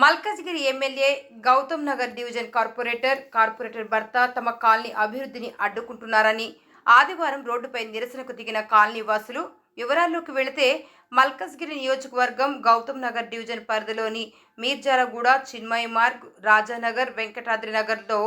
Malkajgiri MLA Gautam Nagar division corporator corporator భర్త తమ colony అభివృద్ధిని అడ్డుకుంటున్నారని ఆదివారం రోడ్డుపై నిరసనకు దిగిన కాలనీ వాసులు వివరాల్లోకి వెళితే మల్కజ్గిరి నియోజకవర్గం గౌతమ్ నగర్ డివిజన్ పరిధిలోని మీర్జాలగూడ చిన్మయ మార్గ్ రాజానగర్ వెంకటాద్రి నగర్లో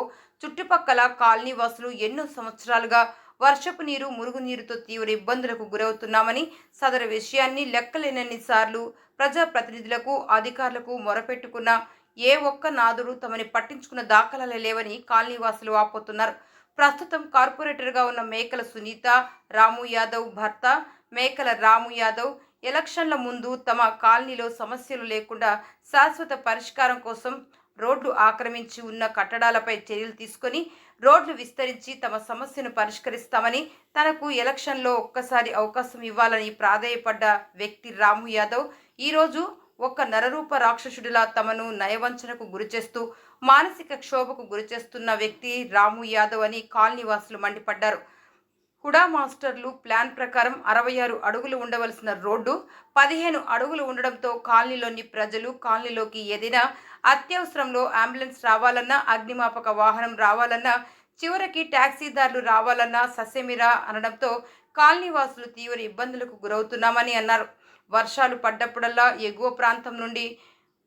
చుట్టుపక్కల కాలనీ వాసులు ఎన్నో సంవత్సరాలుగా వర్షపు నీరు మురుగునీరుతో తీవ్ర ఇబ్బందులకు గురవుతున్నామని సదరు విషయాన్ని లెక్కలేనన్ని సార్లు ప్రజాప్రతినిధులకు అధికారులకు మొరపెట్టుకున్న ఏ ఒక్క నాదుడు తమని పట్టించుకున్న దాఖలాలే లేవని కాలనీవాసులు ఆపోతున్నారు. ప్రస్తుతం కార్పొరేటర్గా ఉన్న మేకల సునీత రాము యాదవ్ భర్త మేకల రాము యాదవ్ ఎలక్షన్ల ముందు తమ కాలనీలో సమస్యలు లేకుండా శాశ్వత పరిష్కారం కోసం రోడ్లు ఆక్రమించి ఉన్న కట్టడాలపై చర్యలు తీసుకొని రోడ్లు విస్తరించి తమ సమస్యను పరిష్కరిస్తామని తనకు ఎలక్షన్లో ఒక్కసారి అవకాశం ఇవ్వాలని ప్రాధేయపడ్డ వ్యక్తి రాము యాదవ్ ఈరోజు ఒక్క నరరూప రాక్షసుడిలా తమను నయవంచనకు గురిచేస్తూ మానసిక క్షోభకు గురిచేస్తున్న వ్యక్తి రాము యాదవ్ అని కాలనీవాసులు మండిపడ్డారు. హుడా మాస్టర్లు ప్లాన్ ప్రకారం అరవై ఆరు అడుగులు ఉండవలసిన రోడ్డు పదిహేను అడుగులు ఉండడంతో కాలనీలోని ప్రజలు కాలనీలోకి ఏదైనా అత్యవసరంలో అంబులెన్స్ రావాలన్నా అగ్నిమాపక వాహనం రావాలన్నా చివరికి ట్యాక్సీదారులు రావాలన్నా ససేమిరా అనడంతో కాలనీవాసులు తీవ్ర ఇబ్బందులకు గురవుతున్నామని అన్నారు. వర్షాలు పడ్డప్పుడల్లా ఎగువ ప్రాంతం నుండి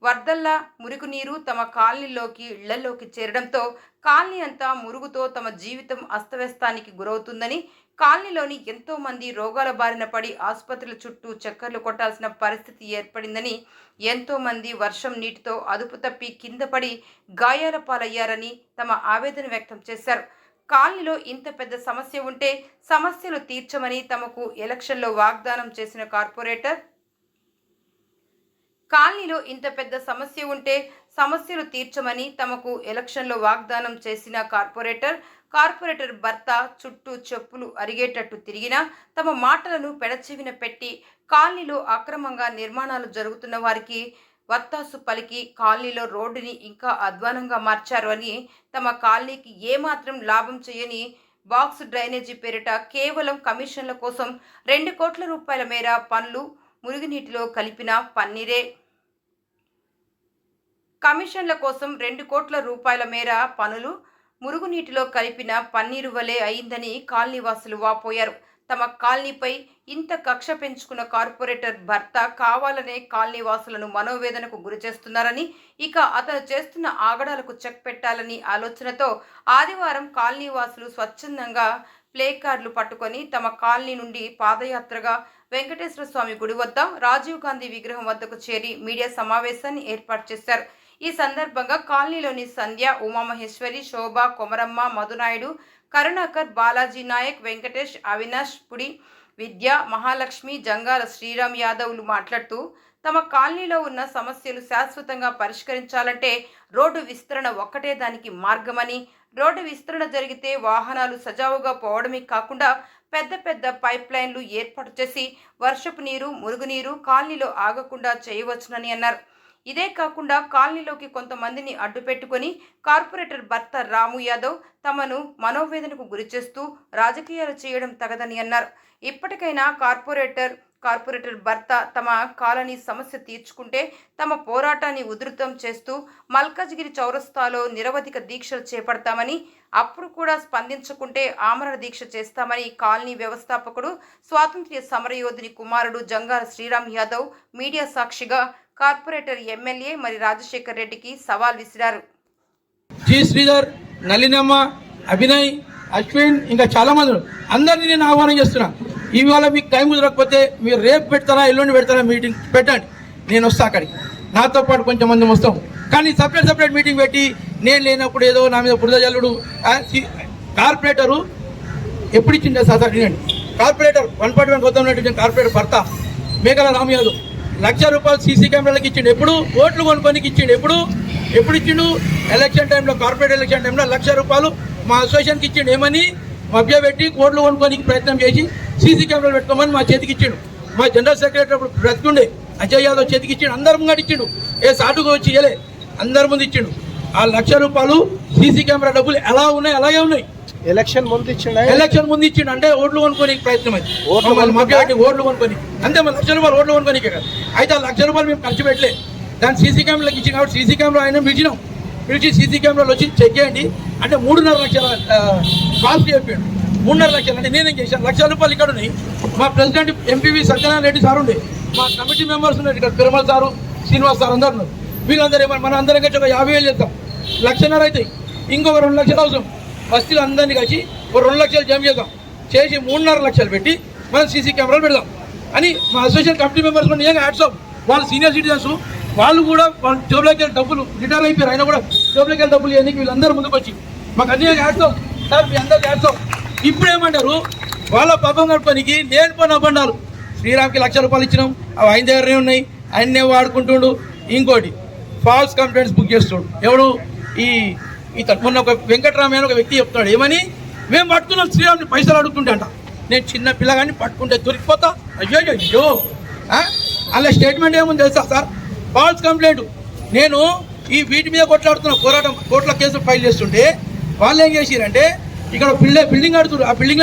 వరదల్లా మురుగునీరు తమ కాలనీలోకి ఇళ్ళలోకి చేరడంతో కాలనీ అంతా మురుగుతో తమ జీవితం అస్తవ్యస్తానికి గురవుతుందని కాలనీలోని ఎంతో మంది రోగాల బారిన పడి ఆసుపత్రుల చుట్టూ చక్కర్లు కొట్టాల్సిన పరిస్థితి ఏర్పడిందని ఎంతో మంది వర్షం నీటితో అదుపు తప్పి కింద పడి గాయాల పాలయ్యారని తమ ఆవేదన వ్యక్తం చేశారు. కాలనీలో ఇంత పెద్ద సమస్య ఉంటే సమస్యలు తీర్చమని తమకు ఎలక్షన్లో వాగ్దానం చేసిన కార్పొరేటర్ కాలనీలో ఇంత పెద్ద సమస్య ఉంటే సమస్యలు తీర్చమని తమకు ఎలక్షన్లో వాగ్దానం చేసిన కార్పొరేటర్ కార్పొరేటర్ భర్త చుట్టూ చెప్పులు అరిగేటట్టు తిరిగినా తమ మాటలను పెడచెవిన పెట్టి కాలనీలో అక్రమంగా నిర్మాణాలు జరుగుతున్న వారికి వత్తాసు పలికి కాలనీలో రోడ్డుని ఇంకా అధ్వానంగా మార్చారు అని తమ కాలనీకి ఏమాత్రం లాభం చేయని బాక్స్ డ్రైనేజీ పేరిట కేవలం కమిషన్ల కోసం రెండు కోట్ల రూపాయల మేర పనులు మురుగునీటిలో కలిపిన పన్నీరే. కమిషన్ల కోసం రెండు కోట్ల రూపాయల మేర పనులు మురుగునీటిలో కలిపిన పన్నీరు వలె అయిందని కాలనీవాసులు వాపోయారు. తమ కాలనీపై ఇంత కక్ష పెంచుకున్న కార్పొరేటర్ భర్త కావాలనే కాలనీవాసులను మనోవేదనకు గురి చేస్తున్నారని ఇక అతను చేస్తున్న ఆగడాలకు చెక్ పెట్టాలని ఆలోచనతో ఆదివారం కాలనీవాసులు స్వచ్ఛందంగా ప్లే కార్డులు పట్టుకొని తమ కాలనీ నుండి పాదయాత్రగా వెంకటేశ్వర స్వామి గుడి వద్ద రాజీవ్ గాంధీ విగ్రహం వద్దకు చేరి మీడియా సమావేశాన్ని ఏర్పాటు చేశారు. ఈ సందర్భంగా కాలనీలోని సంధ్య ఉమామహేశ్వరి శోభ కొమరమ్మ మధునాయుడు కరుణాకర్ బాలాజీ నాయక్ వెంకటేష్ అవినాష్ పుడి విద్య మహాలక్ష్మి జంగాల శ్రీరామ్ యాదవ్లు మాట్లాడుతూ తమ కాలనీలో ఉన్న సమస్యలు శాశ్వతంగా పరిష్కరించాలంటే రోడ్డు విస్తరణ ఒక్కటే దానికి మార్గమని రోడ్డు విస్తరణ జరిగితే వాహనాలు సజావుగా పోవడమే కాకుండా పెద్ద పెద్ద పైప్ లైన్లు ఏర్పాటు చేసి వర్షపు నీరు మురుగునీరు కాలనీలో ఆగకుండా చేయవచ్చునని అన్నారు. ఇదే కాకుండా కాలనీలోకి కొంతమందిని అడ్డుపెట్టుకుని కార్పొరేటర్ భర్త రాము యాదవ్ తమను మనోవేదనకు గురిచేస్తూ రాజకీయాలు చేయడం తగదని అన్నారు. ఇప్పటికైనా కార్పొరేటర్ కార్పొరేటర్ భర్త తమ కాలనీ సమస్య తీర్చుకుంటే తమ పోరాటాన్ని ఉధృతం చేస్తూ మల్కాజ్గిరి చౌరస్తాలో నిరవధిక దీక్షలు చేపడతామని అప్పుడు కూడా స్పందించకుంటే ఆమరణ దీక్ష చేస్తామని కాలనీ వ్యవస్థాపకుడు స్వాతంత్ర్య సమరయోధుని కుమారుడు జంగార శ్రీరామ్ యాదవ్ మీడియా సాక్షిగా కార్పొరేటర్ ఎమ్మెల్యే మరి రాజశేఖర్ రెడ్డికి సవాల్ విసిరారు. జి శ్రీధర్ నలినమ్మ అభినయ్ అశ్విన్ ఇంకా చాలా మంది అందరినీ నేను ఆహ్వానం చేస్తున్నా. ఇవాళ మీకు టైం కుదరకపోతే మీరు రేపు పెడతారా ఎల్లుండి పెడతారా మీటింగ్ పెట్టండి. నేను వస్తా అక్కడికి. నాతో పాటు కొంచెం మంది వస్తాం. కానీ సపరేట్ సపరేట్ మీటింగ్ పెట్టి నేను లేనప్పుడు ఏదో నా మీద బురద జల్లుడు. కార్పొరేటరు ఎప్పుడు ఇచ్చిండే sir sir corporator one point one కొత్త కార్పొరేటర్ భర్త మేఘల రామ్ యాదవ్. లక్ష రూపాయలు సీసీ కెమెరాలకు ఇచ్చిండు. ఎప్పుడు ఓట్లు కొనుక్కోనికి ఇచ్చిండు. ఎప్పుడు? ఎప్పుడు ఇచ్చిండు? ఎలక్షన్ టైంలో కార్పొరేట్ ఎలక్షన్ టైంలో లక్ష రూపాయలు మా అసోసియేషన్కి ఇచ్చిండు. ఏమని? మభ్యపెట్టి కోట్లు కొనుక్కోనికి ప్రయత్నం చేసి సీసీ కెమెరాలు పెట్టుకోమని మా చేతికి ఇచ్చిండు. మా జనరల్ సెక్రటరీ అప్పుడు బ్రతికుండే. అజయ్ యాదవ్ చేతికి ఇచ్చిండు. అందరి ముంగట ఇచ్చిండు. ఏ సాటుకు వచ్చి ఇయ్యలే. అందరి ముందు ఇచ్చిండు. ఆ లక్ష రూపాయలు సీసీ కెమెరా డబ్బులు ఎలా ఉన్నాయి? అలాగే ఉన్నాయి. ఎలక్షన్ ముందు ఇచ్చిండ? ఎలక్షన్ ముందు ఇచ్చిండు. అంటే ఓట్లు కొనుక్కొని ప్రయత్నం అది. ఓట్లు? మభ్యపెట్టి ఓట్లు కొనుక్కొని అంతే మన లక్ష రూపాయలు ఓట్లు కొనుక్కొని కదా. అయితే ఆ లక్ష రూపాయలు మేము ఖర్చు పెట్టలే. దాని సీసీ కెమెరాలకు ఇచ్చిన కాబట్టి సీసీ కెమెరా ఆయన పిలిచినాం. పిలిచి సీసీ కెమెరాలు వచ్చి చెక్ చేయండి. అంటే మూడున్నర లక్షల కాస్ట్ చెప్పాడు మూడున్నర లక్షలు. అంటే నేనేం చేశాను? లక్షల రూపాయలు ఇక్కడ ఉన్నాయి. మా president MPV Satyanarayana Reddy sir ఉండే. మా కమిటీ మెంబర్స్ ఉన్నారు ఇక్కడ. తిరుమల సారు శ్రీనివాస్ సార్ అందరు ఉన్నారు. వీళ్ళందరూ మన అందరం కలిసి ఒక యాభై వేలు చేస్తాం. లక్షన్నర అవుతాయి. ఇంకొక రెండు లక్షలు అవసరం. బస్తీలు అందరినీ కలిసి ఒక రెండు లక్షలు జమ చేద్దాం. చేసి మూడున్నర లక్షలు పెట్టి మనం సీసీ కెమెరాలు పెడదాం. అని మా అసోసియేషన్ కమిటీ మెంబర్స్ కూడా నిజంగా హ్యాట్స్ వాళ్ళు సీనియర్ సిటిజన్స్ వాళ్ళు కూడా వాళ్ళ జోబులోకి వెళ్ళి డబ్బులు రిటైర్ అయిపోయారు. అయినా కూడా జోబులోకి వెళ్ళి డబ్బులు ఇవన్నీ వీళ్ళందరూ ముందుకు వచ్చి. మాకు అన్ని హ్యాట్స్ సార్ మీ అందరికీ హ్యాట్స్ ఇప్పుడు ఏమంటారు వాళ్ళ పాపం గడపనికి నేను పని అవ్వండారు శ్రీరామ్కి లక్ష రూపాయలు ఇచ్చినాం. అవి ఆయన దగ్గరనే ఉన్నాయి. ఆయన్నే వాడుకుంటుండు. ఇంకోటి ఫాల్స్ కంప్లైంట్స్ బుక్ చేస్తుడు. ఎవడు? ఈ ఇతను. మొన్న ఒక వెంకటరామయ్య ఒక వ్యక్తి చెప్తున్నాడు ఏమని? మేము పట్టుకున్నాం శ్రీరామ్ని పైసలు అడుగుతుంటే అంట. నేను చిన్న పిల్లగాన్ని పట్టుకుంటే దొరికిపోతా? అయ్యో అయ్యో ఆ? అలా స్టేట్మెంట్ ఏముంది తెలుసా సార్? ఫాల్స్ కంప్లైంట్ నేను ఈ వీటి మీద కొట్లాడుతున్న పోరాటం కోర్టుల కేసు ఫైల్ చేస్తుంటే వాళ్ళు ఏం చేసిరంటే ఇక్కడ బిల్డే బిల్డింగ్ కడుతున్నారు ఆ బిల్డింగ్